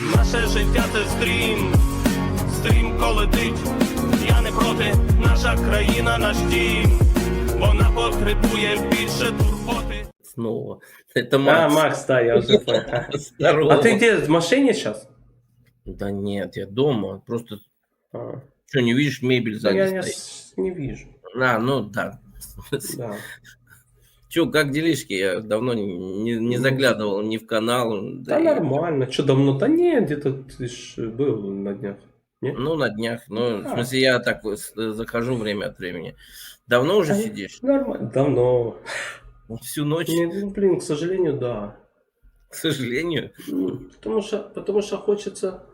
Наше життя це стрім, стрімко летить. Я не проти, наша країна, наш дім. Вона потребує більше турботи. Снова. Это А, Макс. Макс, да, я уже понял. Здорово. А ты где, в машине сейчас? Да нет, я дома. Просто А, что, не видишь, мебель сзади я не, стоит. не вижу. А, ну да. Да. Че, как делишки? Я давно не, не заглядывал ни в канал. Да и- нормально. Что давно? Да нет, где-то ты ж был на днях. Ну, на днях. Ну, в А. смысле, я так с- захожу время от времени. Давно уже А, сидишь? Нормально. Давно. Всю ночь, Не, ну, блин, к сожалению, да. к сожалению. Ну, Потому что, потому что хочется...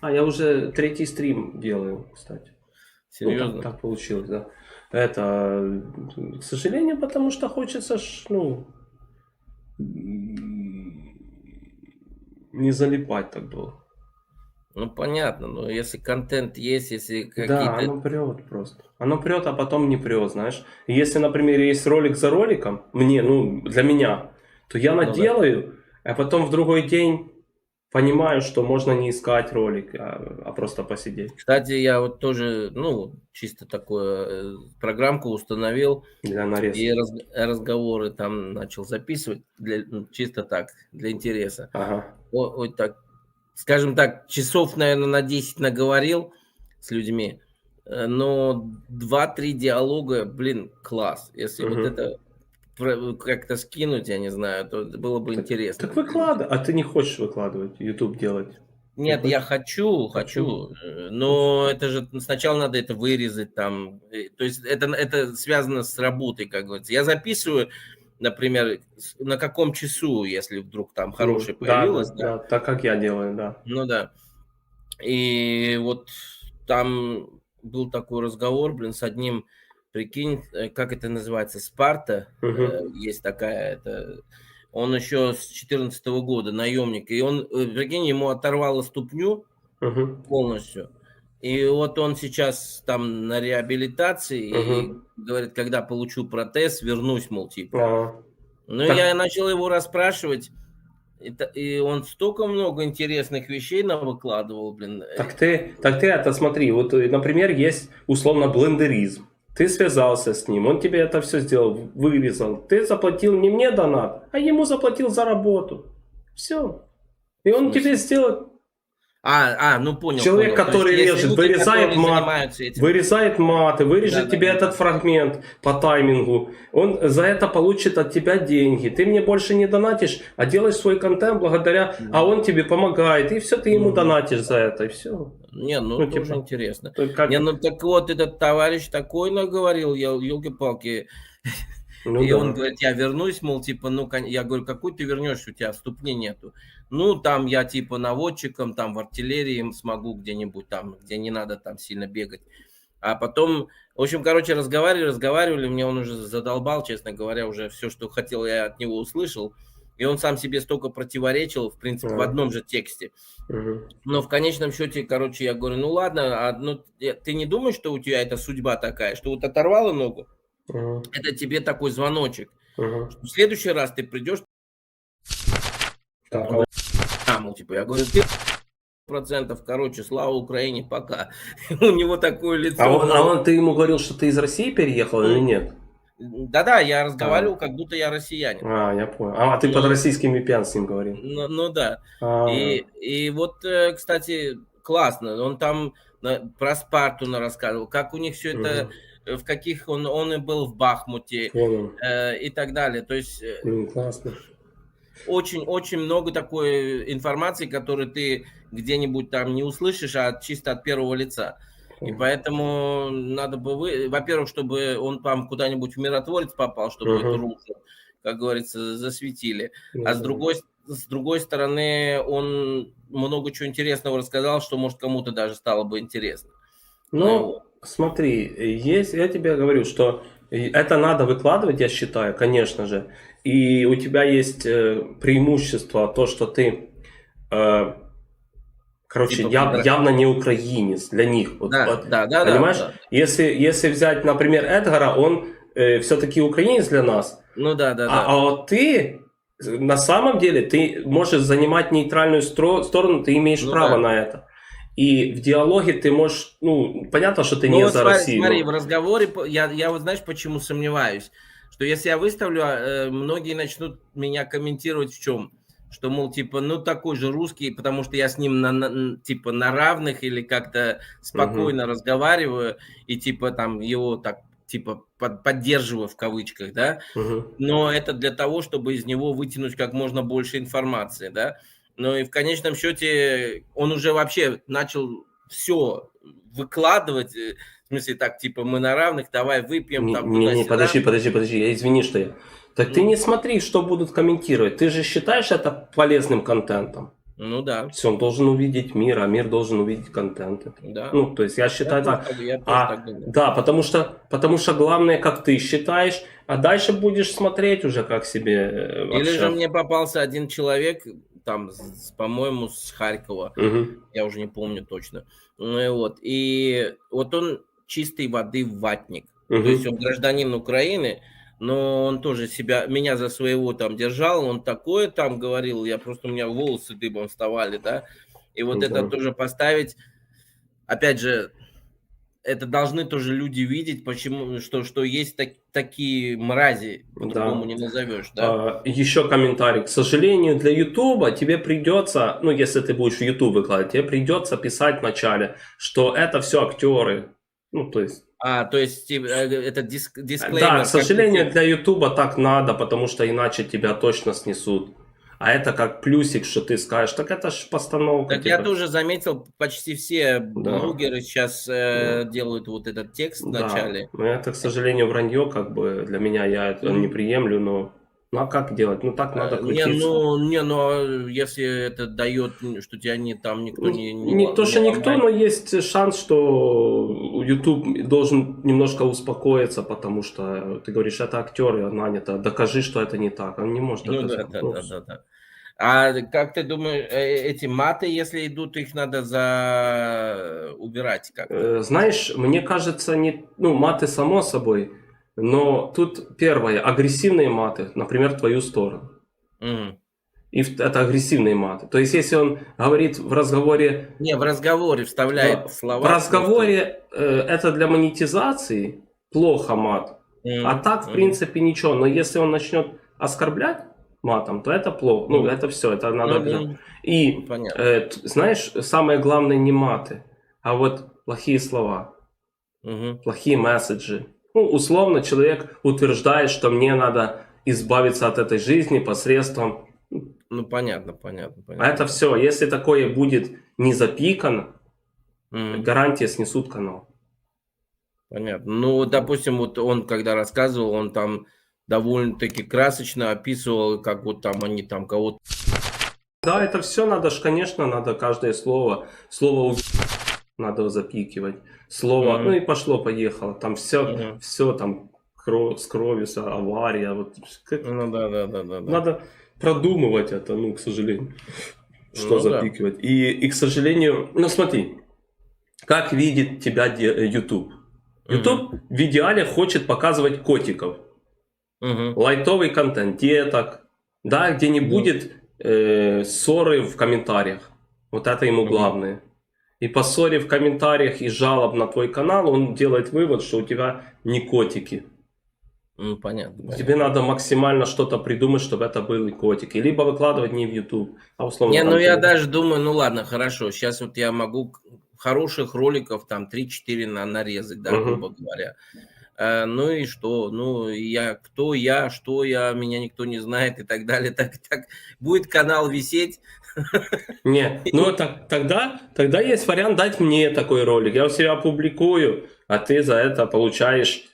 А, я уже третий стрим делаю, кстати. Ну, Серьезно? так, так получилось, да. Это, к сожалению, потому что хочется ж, ну, не залипать так долго. Ну, понятно. Но если контент есть, если Да, какие-то... оно прет просто. Оно прет, а потом не прет, знаешь. И Если, например, есть ролик за роликом, мне, ну, для меня, то я Ну да. наделаю, а потом в другой день понимаю, что можно не искать ролик, а, а просто посидеть Кстати, я вот тоже, ну, чисто такое, э, программку установил для нарезки. и раз- разговоры там начал записывать, для, ну, чисто так, для интереса. Ага. О- Ой, так, скажем так, часов, наверное, на 10 наговорил с людьми, э, но 2-3 диалога, блин, класс. Если Мгм. вот это как-то скинуть, я не знаю, то было бы интересно. Так выкладывай. А ты не хочешь выкладывать, YouTube делать? Нет, я хочу, хочу, э, но это же сначала надо это вырезать там, э, то есть это, это связано с работой, как говорится. Я записываю, например, на каком часу, если вдруг там хорошее Ну, появилось, да, да, да, так как я делаю, да. ну да. И вот там был такой разговор, блин, с одним, прикинь, э, как это называется, Спарта, э, есть такая, это, он еще с 14 года наемник, и он, э, прикинь, ему оторвало ступню Мгм. полностью, и вот он сейчас там на реабилитации, и Мгм. говорит, когда получу протез, вернусь, мол, типа. А, Ну, Так- я начал его расспрашивать, и, и он столько много интересных вещей нам выкладывал, блин. Так ты, так ты это смотри, вот, например, есть условно блендеризм. Ты связался с ним, он тебе это все сделал, вырезал. Ты заплатил не мне донат, а ему заплатил за работу. Все. И он тебе сделает, А, а, ну понял. Человек, понял. То который есть, режет, люди, вырезает мат, этим. вырезает маты, вырежет Да, да, тебе да, этот да. фрагмент по таймингу. Он за это получит от тебя деньги. Ты мне больше не донатишь, а делаешь свой контент благодаря, а он тебе помогает. И все, ты ему Мгм. донатишь за это. И все. Не, ну, Ну, тоже типа, интересно. Как... Не, ну так вот, этот товарищ такой наговорил, я, елки-палки. Ну и да. он говорит, я вернусь, мол, типа, ну, я говорю, какой ты вернешься, у тебя ступни нету. Ну, там я типа наводчиком, там в артиллерии смогу где-нибудь там, где не надо там сильно бегать. А потом, в общем, короче, разговаривали, разговаривали, мне он уже задолбал, честно говоря, уже все, что хотел, я от него услышал. И он сам себе столько противоречил, в принципе, в Ага. одном же тексте. Мгм. Но в конечном счете, короче, я говорю, ну ладно, а, ну, ты не думаешь, что у тебя эта судьба такая, что вот оторвала ногу, Мгм. это тебе такой звоночек. Мгм. В следующий раз ты придешь, Так, а а, мол, типа, я говорю, ты процентов, короче, слава Украине, пока. У него такое лицо. А он, а он- ты ему говорил, что ты из России переехал или нет? Да-да, я разговаривал, как будто я россиянин. А, я понял. А, ты под российским VPN с ним говорил. Ну, ну да. А, И, и вот, э, кстати, классно. Он там про Спарту рассказывал, как у них все это, мгм. В каких он, он и был в Бахмуте Понял. э, и так далее. То есть э, Блин, классно. очень-очень много такой информации, которую ты где-нибудь там не услышишь, а чисто от первого лица. И поэтому надо бы вы, во-первых, чтобы он там куда-нибудь в миротворец попал, чтобы Мгм. эту руку, как говорится, засветили. Ну А с другой, с другой стороны, он много чего интересного рассказал, что, может, кому-то даже стало бы интересно. Ну, смотри, есть, я тебе говорю, что это надо выкладывать, я считаю, конечно же. И у тебя есть э, преимущество, то, что ты, э, короче, Типа яв- явно не украинец для них. Вот- да, вот. да, да, да, Понимаешь? да. Если, если взять, например, Эдгара, он все-таки украинец для нас, Ну да, да, а, да. а вот ты на самом деле ты можешь занимать нейтральную стро- сторону, ты имеешь Ну право да. на это. И в диалоге ты можешь, ну, понятно, что ты Ну, не вот за смотри, Россию. смотри, но- в разговоре, я, я вот знаешь, почему сомневаюсь, что если я выставлю, э, многие начнут меня комментировать в чем? Что, мол, типа, ну, такой же русский, потому что я с ним, на, на- типа, на равных или как-то спокойно разговариваю, и, типа, там, его так, типа, под- поддерживаю в кавычках, да, Мгм. но это для того, чтобы из него вытянуть как можно больше информации, да. Но и в конечном счете он уже вообще начал все выкладывать, э, в смысле так, типа мы на равных, давай выпьем Не, там не, не, подожди, подожди, подожди, я извини, что я. Так ты Ну. не смотри, что будут комментировать. Ты же считаешь это полезным контентом. Ну да, Все, он должен увидеть мир, а мир должен увидеть контент. да. Ну, то есть я Я считаю тоже так. так- я тоже А, так думаю. да, потому что, потому что главное, как ты считаешь, а дальше будешь смотреть уже, как себе э, Или же мне попался один человек, там, по-моему, с Харькова, Мгм. я уже не помню точно. Ну и вот, и вот он чистой воды ватник. Мгм. То есть он гражданин Украины, но он тоже себя, меня за своего там держал, он такое там говорил, я просто, у меня волосы дыбом вставали, да, и вот это Мгм. тоже поставить, опять же, это должны тоже люди видеть, почему, что, что есть так- такие мрази, по-другому Да. не назовешь, да. А, еще комментарий. К сожалению, для Ютуба тебе придется, ну, если ты будешь в Ютуб выкладывать, тебе придется писать вначале, что это все актеры. Ну, то есть, А, то есть типа, э, это диск, дисклеймер. да, к сожалению, для Ютуба так надо, потому что иначе тебя точно снесут. А это как плюсик, что ты скажешь, так это ж постановка. Так я типа. тоже заметил, почти все Да. блогеры сейчас э, делают вот этот текст в Да. начале. Но это, к сожалению, вранье, как бы для меня я это не приемлю, но ну а как делать? Ну так надо Э, Не, крутиться. ну, не, ну, а если это дает, что тебя не, там никто Ну, не... не то, что не никто, но есть шанс, что YouTube должен немножко успокоиться, потому что ты говоришь, это актеры нанято, докажи, что это не так. Он не может Ну, да, доказать. да, Ну, да, да, да. А как ты думаешь, э, эти маты, если идут, их надо за убирать как? э, Знаешь, мне кажется, не, ну, маты само собой, но тут первое, агрессивные маты, например, в твою сторону. Мгм. И это агрессивные маты. То есть, если он говорит в разговоре Не, в разговоре вставляет Да, слова. В разговоре э, это для монетизации плохо мат. Мгм. А так, в принципе, принципе, ничего. Но если он начнет оскорблять матом, то это плохо. Ну, Мгм. это все, это надо... Ну, ну, И, понятно. э, знаешь, самое главное не маты, а вот плохие слова, Мгм. плохие месседжи. Ну, условно, человек утверждает, что мне надо избавиться от этой жизни посредством... Ну, понятно, понятно, А понятно. это все. Если такое будет не запикано, Мгм. гарантия снесут канал. Понятно. Ну, допустим, вот он, когда рассказывал, он там довольно-таки красочно описывал, как вот там они там кого-то... Да, это все надо ж, конечно, надо каждое слово, слово надо запикивать, слово, Мгм. ну и пошло-поехало, там все, Мгм. все там кро- с кровью, авария, вот, как- Ну, да, да, да, да. да. надо продумывать это, ну, к сожалению, что Ну да. запикивать. И, и, к сожалению, ну смотри, как видит тебя э, YouTube? YouTube в идеале хочет показывать котиков, Мгм. лайтовый контент, деток, да, где не будет э, ссоры в комментариях. Вот это ему главное. И по ссоре в комментариях и жалоб на твой канал он делает вывод, что у тебя не котики. Ну, понятно. понятно. Тебе надо максимально что-то придумать, чтобы это были котики. Либо выкладывать не в YouTube, а условно. Не, ну я даже думаю, ну ладно, хорошо, сейчас вот я могу хороших роликов там 3-4 на, нарезать, да, Мгм. грубо говоря. Э, ну и что? Ну, я, кто я, что я, меня никто не знает и так далее. Так, так будет канал висеть. Не, ну так, тогда, тогда есть вариант дать мне такой ролик. Я у себя публикую, а ты за это получаешь,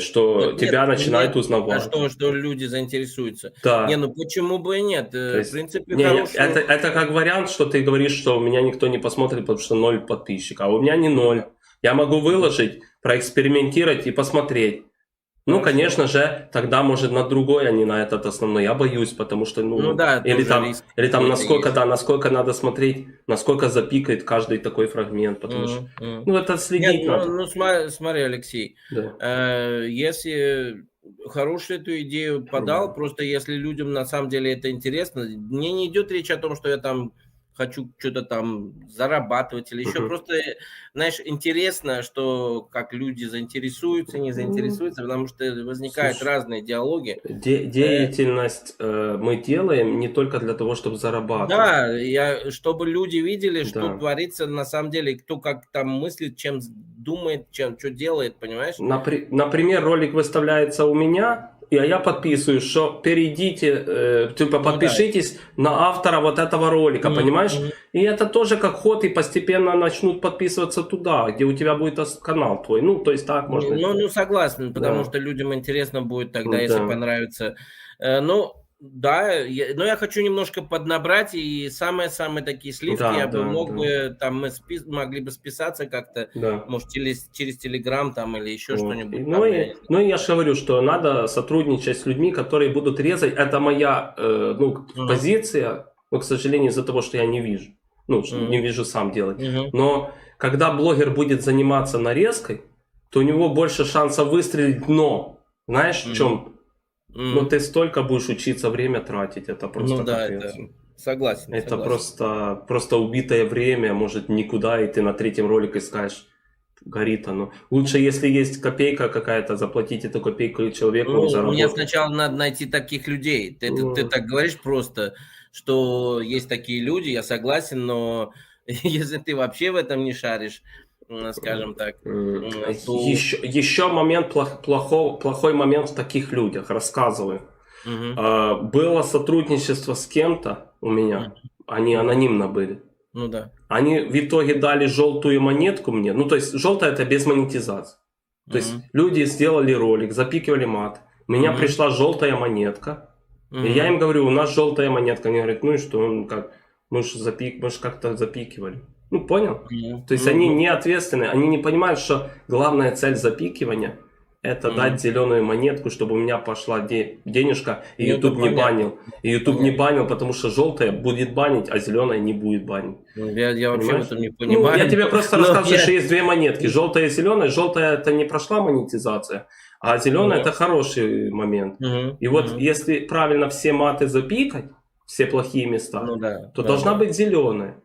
что Так нет, тебя начинают нет, А узнавать. что, что люди заинтересуются? Да. Не, ну почему бы и нет? Э, То есть, в принципе, Не, хороший- это, это как вариант, что ты говоришь, что меня никто не посмотрит, потому что ноль подписчиков. А у меня не ноль. Я могу выложить, проэкспериментировать и посмотреть. Ну, конечно же, тогда может на другой, а не на этот основной. Я боюсь, потому что, ну, Ну да, или там, риск или там насколько, есть. да, насколько надо смотреть, насколько запикает каждый такой фрагмент, потому что, Мгм, мгм. ну, это следить Нет, ну, надо. ну, сма- смотри, Алексей, Да. Э, Если хорошую эту идею подал, просто если людям на самом деле это интересно, мне не идет речь о том, что я там хочу что-то там зарабатывать или еще. Мгм. Просто, знаешь, интересно, что как люди заинтересуются, не заинтересуются, потому что возникают Слушай, разные диалоги. Де- деятельность э, мы делаем не только для того, чтобы зарабатывать. Да, я, чтобы люди видели, что Да. творится на самом деле, кто как там мыслит, чем думает, чем что делает, понимаешь? Напри- Например, ролик выставляется у меня, а я подписываю, что перейдите, э, типа Ну да. подпишитесь на автора вот этого ролика, Мгм, понимаешь? мгм. И это тоже как ход, и постепенно начнут подписываться туда, где у тебя будет канал твой. Ну, то есть так можно. Ну, ну, согласен, потому Да. что людям интересно будет тогда, Ну, если да. понравится. Э, Ну, да, я- но я хочу немножко поднабрать, и самые-самые такие сливки Да, я бы да, мог да. бы, там, мы спи- могли бы списаться как-то, Да. может, через, через Телеграм там или еще Вот. что-нибудь. Ну там, и, я ну я же говорю, что надо сотрудничать с людьми, которые будут резать. Это моя э, ну, Мгм. позиция, но, к сожалению, из-за того, что я не вижу. Ну, что Мгм. не вижу сам делать. Мгм. Но когда блогер будет заниматься нарезкой, то у него больше шансов выстрелить, но знаешь в Мгм. чем? М. Ну ты столько будешь учиться время тратить, это просто Ну да, капец. это согласен. Это согласен. просто, просто убитое время, может никуда, и ты на третьем ролике скажешь, горит оно. Лучше, если есть копейка какая-то, заплатить эту копейку человеку, Ну, он мне заработает. сначала надо найти таких людей. Ты, ты- ты Ну. так говоришь просто, что есть такие люди, я согласен, но если ты вообще в этом не шаришь, скажем так, М, М, то- Еще, еще момент, плох- плохо- плохой момент в таких людях, рассказываю. А, Было сотрудничество с кем-то у меня, они анонимно были. ну да. Они в итоге дали желтую монетку мне. Ну, то есть, желтая это без монетизации. То есть, Мгм, люди сделали ролик, запикивали мат. У меня Мгм. пришла желтая монетка. мгм. И я им говорю, у нас желтая монетка. Они говорят, ну и что, ну как, мы же запик, мы ж как-то запикивали. Ну, понял? Мгм. То есть Ну, они ну, не ответственны, они не понимают, что главная цель запикивания это Мгм. дать зеленую монетку, чтобы у меня пошла де- денежка, и Ну, YouTube это не банил. И YouTube не Понятно. банил, потому что желтая будет банить, а зеленая не будет банить. ну, Я, я вообще в этом не Ну, понимаю. я тебе просто но рассказываю, я- что есть две монетки, желтая и зеленая. Желтая это не прошла монетизация, а зеленая Ну. это хороший момент. Мгм, И вот мгм. если правильно все маты запикать, все плохие места, Ну да. то да, должна да. быть зеленая.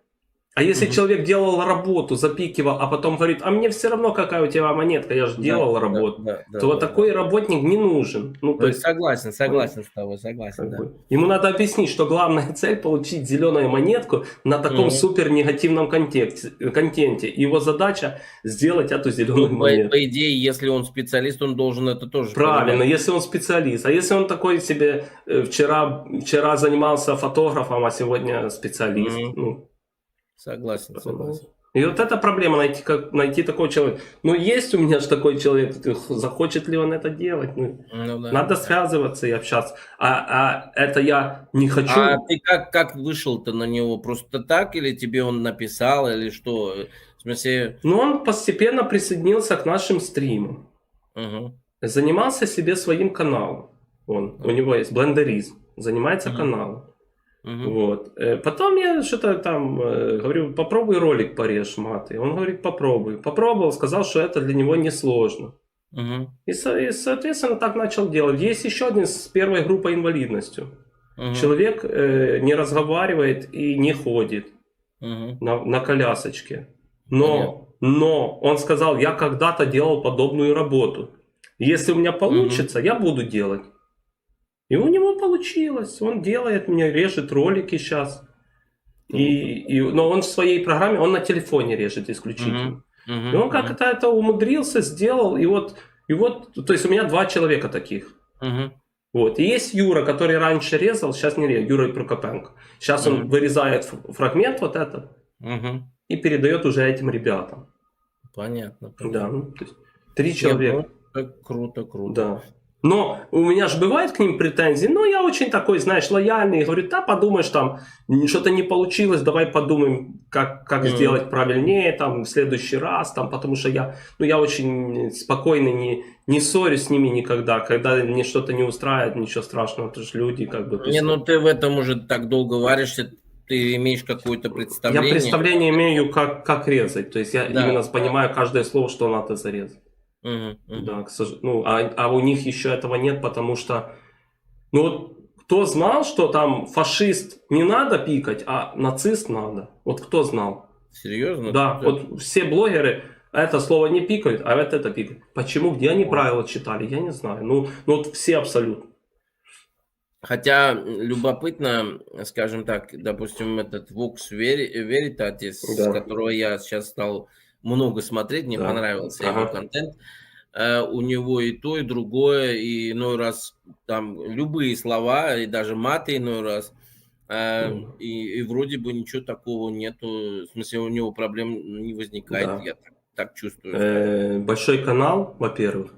А если Мгм. человек делал работу, запикивал, а потом говорит, а мне все равно, какая у тебя монетка, я же Да, делал да, работу, да, да, то вот да, такой работник не нужен. Ну, да. то Ну, есть, Согласен, согласен с тобой, согласен, да. бы, ему надо объяснить, что главная цель получить зеленую монетку на таком Мгм. супер негативном контексте, контенте. Его задача сделать эту зеленую Ну, по, монетку. по идее, если он специалист, он должен это тоже Правильно, понимать. если он специалист. А если он такой себе э, вчера, вчера занимался фотографом, а сегодня специалист. Мгм. Ну, Согласен, согласен. И вот эта проблема найти, как, найти такого человека. Ну, есть у меня же такой человек, захочет ли он это делать? Ну, Ну, да. Надо связываться и общаться. А, а это я не хочу. А ты как, как вышел-то на него? Просто так или тебе он написал, или что? В смысле... Но он постепенно присоединился к нашим стримам. Мгм. Занимался себе своим каналом. Он, у него есть блендеризм. Занимается Мгм. каналом. Мгм. Вот. Э, Потом я что-то там э, говорю, попробуй ролик порежь маты. Он говорит, попробуй. Попробовал, сказал, что это для него несложно. Мгм. И, со- и, соответственно, так начал делать. Есть еще один с первой группой инвалидностью. Мгм. Человек э, не разговаривает и не ходит Мгм. на, на колясочке. Но, Понятно. но он сказал, я когда-то делал подобную работу. Если у меня получится, я буду делать. И у него получилось. Он делает мне, режет ролики сейчас. И, и, но он в своей программе, он на телефоне режет исключительно. Мгм. И он как-то это умудрился, сделал. И вот, и вот, то есть у меня два человека таких. Мгм. Вот. И есть Юра, который раньше резал, сейчас не резал, Юра Прокопенко. Сейчас он Мгм. вырезает фрагмент вот этот Мгм. и передает уже этим ребятам. Понятно. Да, понятно. ну, то есть три человека. ну, круто, круто. Да. Но у меня же бывают к ним претензии, но я очень такой, знаешь, лояльный. Говорю, да, подумаешь, там, что-то не получилось, давай подумаем, как, как Мгм. сделать правильнее, там, в следующий раз, там, потому что я, ну, я очень спокойный, не, не ссорюсь с ними никогда. Когда мне что-то не устраивает, ничего страшного, это же люди, как бы. Не, ну ты в этом уже так долго варишься, ты имеешь какое-то я представление. представление имею, как, как резать. То есть я Да, именно понимаю каждое слово, что надо зарезать. Да, к сож- Ну, а, а у них еще этого нет, потому что, ну вот, кто знал, что там фашист не надо пикать, а нацист надо? Вот кто знал? Серьезно? Да, вот все блогеры это слово не пикают, а вот это пикают. Почему? Где они правила читали? Я не знаю. Ну, ну вот все абсолютно. Хотя любопытно, скажем так, допустим, этот Veri- Veritatis, Да. с которого я сейчас стал много смотреть, мне Да. понравился Ага. его контент. Э, У него и то, и другое, и иной раз там любые слова, и даже маты иной раз. Мгм. И, и вроде бы ничего такого нету, в смысле у него проблем не возникает, Да. я так, так чувствую. Э, большой канал, во-первых.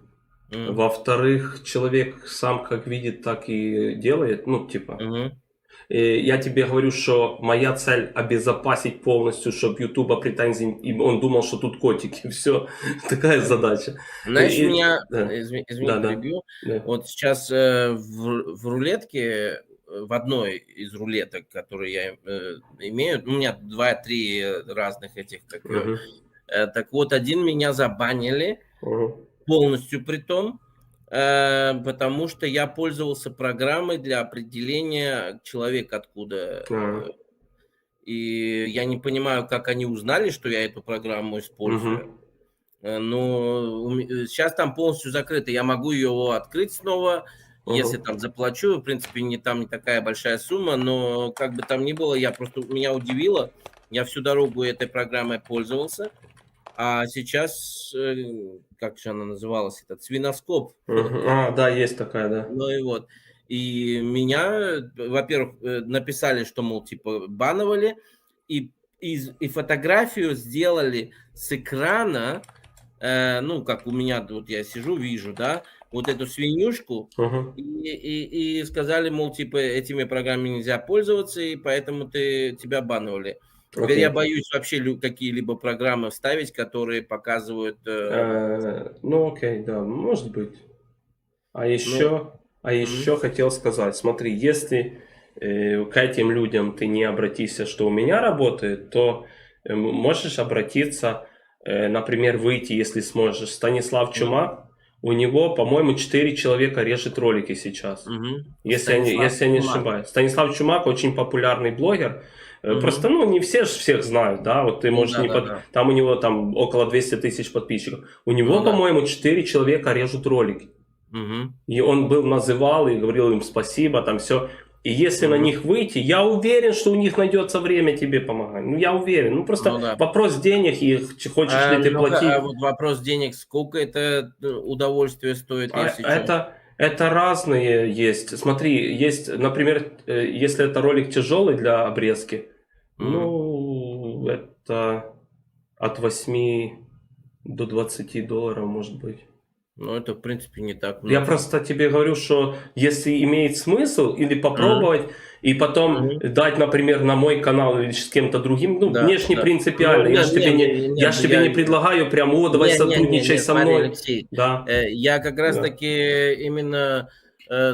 М, Во-вторых, человек сам как видит, так и делает. Ну, типа, мгм. Э, Я тебе говорю, что моя цель обезопасить полностью, чтобы Ютуба претензий, и он думал, что тут котики. Все, такая задача. Знаешь, и- меня, да. изме- извини, Да, перебью, Да. Вот сейчас э, в, в рулетке, э, в одной из рулеток, которые я э, имею, у меня два-три разных этих, как, Мгм. э, так вот, один меня забанили Мгм. полностью при том, э, потому что я пользовался программой для определения человека откуда. А. э, И я не понимаю, как они узнали, что я эту программу использую. Э, Но сейчас там полностью закрыто. Я могу ее открыть снова, Мгм. если там заплачу. В принципе, не там не такая большая сумма, но как бы там ни было, я просто меня удивило. Я всю дорогу этой программой пользовался. А сейчас, э, как же она называлась, этот свиноскоп. Мгм. А, да, есть такая, да. Ну и вот. И меня, во-первых, э, написали, что, мол, типа, бановали, и, и, и фотографию сделали с экрана, э, ну, как у меня, вот я сижу, вижу, да, вот эту свинюшку, Мгм. и, и, и сказали, мол, типа, этими программами нельзя пользоваться, и поэтому ты, тебя бановали. Теперь Окей. я боюсь вообще какие-либо программы вставить, которые показывают... э, Э, Ну, окей, да, может быть. А еще, а еще хотел сказать, смотри, если э, к этим людям ты не обратишься, что у меня работает, то э, можешь обратиться, э, например, выйти, если сможешь. Станислав Чумак, у него, по-моему, 4 человека режет ролики сейчас. мгм. Если я, Станислав если я не ошибаюсь. Станислав Чумак очень популярный блогер. Мгм. Просто, ну, не все же всех знают, да, вот ты Ну можешь да, не да, под- да. Там у него там около 200 тысяч подписчиков. У него, Ну да. по-моему, 4 человека режут ролики. Мгм. И он был, называл и говорил им спасибо, там все. И если на Мгм. них выйти, я уверен, что у них найдется время тебе помогать. Ну, я уверен. Ну, просто Ну да. вопрос денег и хочешь А, ли ты ну-ка, платить. а вот вопрос денег, сколько это э, удовольствие стоит, А это, это разные есть. Смотри, есть, например, э, если это ролик тяжелый для обрезки. Ну, это от 8 до 20 долларов может быть. Ну, это, в принципе, не так Я много. просто тебе говорю, что если имеет смысл или попробовать, и потом Мгм. дать, например, на мой канал или с кем-то другим, ну, Да, мне ж не да. принципиально, Ну, я нет, ж тебе не, нет, нет, я ж тебе я- не предлагаю прям, о, давай Не, не, не, сотрудничай не, со смотри, мной. Алексей, Да. э, я как раз Да. именно э,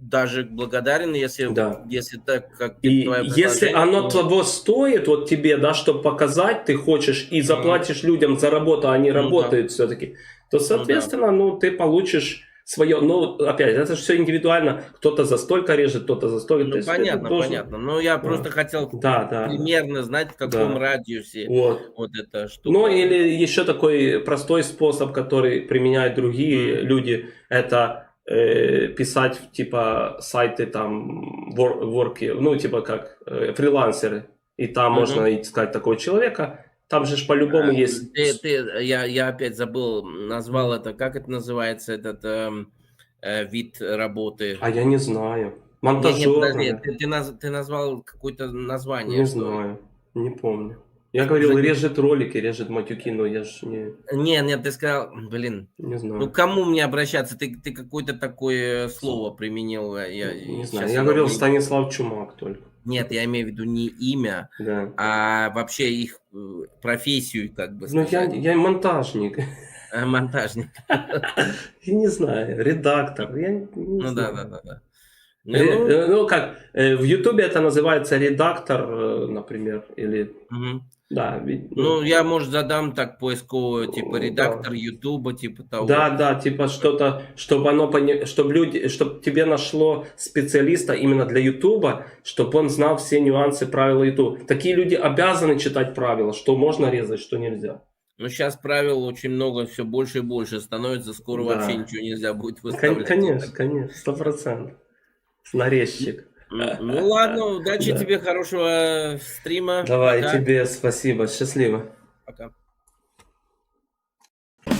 даже благодарен, если, Да. если так, как И если оно то- того стоит, вот тебе, да, чтобы показать, ты хочешь и заплатишь людям за работу, а они Ну да. работают все-таки, то, соответственно, ну, ты получишь свое. Ну, опять, это же все индивидуально. Кто-то за столько режет, кто-то за столько. То Ну, понятно, должен- понятно. Но я просто хотел Да, да. примерно знать, в каком Да. радиусе Вот. вот эта штука. Ну, или еще такой простой способ, который применяют другие Мгм. люди, это э, писать, типа, сайты там, вор- ворки, ну, типа, как э, фрилансеры. И там Мгм. можно искать такого человека. Там же ж по-любому А, есть... Ты, ты- я, я опять забыл, назвал это, как это называется, этот эм, э, вид работы. А я не знаю. Не, не, Монтажер. подожди, ты, ты наз- ты назвал какое-то название. Не что- знаю. Не помню. Я говорил, Уже не- режет ролики, режет матюки, но я же не, Не, нет, ты сказал, блин, не знаю. ну кому мне обращаться? Ты, ты какое-то такое слово применил. э, Я, не щас знаю. Я говорил мне- Станислав Чумак только. Нет, я имею в виду не имя, Да. а вообще их э, профессию, как бы Ну, я, я монтажник. Э, Монтажник. Я не знаю, редактор. Я не Ну да, знаю. да, да, да. Не, ну, э, ну, как, в Ютубе это называется редактор, например, или... Да, ви- Ну, я, может, задам так поисковую, типа, Да. редактор Ютуба, типа того. Да, да, типа что-то, чтобы оно, чтобы люди, чтобы тебе нашло специалиста именно для Ютуба, чтобы он знал все нюансы правила Ютуба. Такие люди обязаны читать правила, что можно резать, что нельзя. Но сейчас правил очень много, все больше и больше становится, скоро Да. вообще ничего нельзя будет выставлять. Конечно, конечно, сто процентов. Нарезчик. Ну, ну ладно, удачи Да. тебе, хорошего стрима. Давай, Пока. тебе спасибо, счастливо. Пока.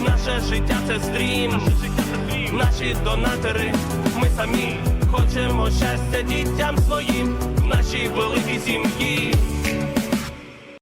Наше життя це стрім, наші донатори, ми самі хочемо щастя дітям своїм, в нашій великій сім'ї.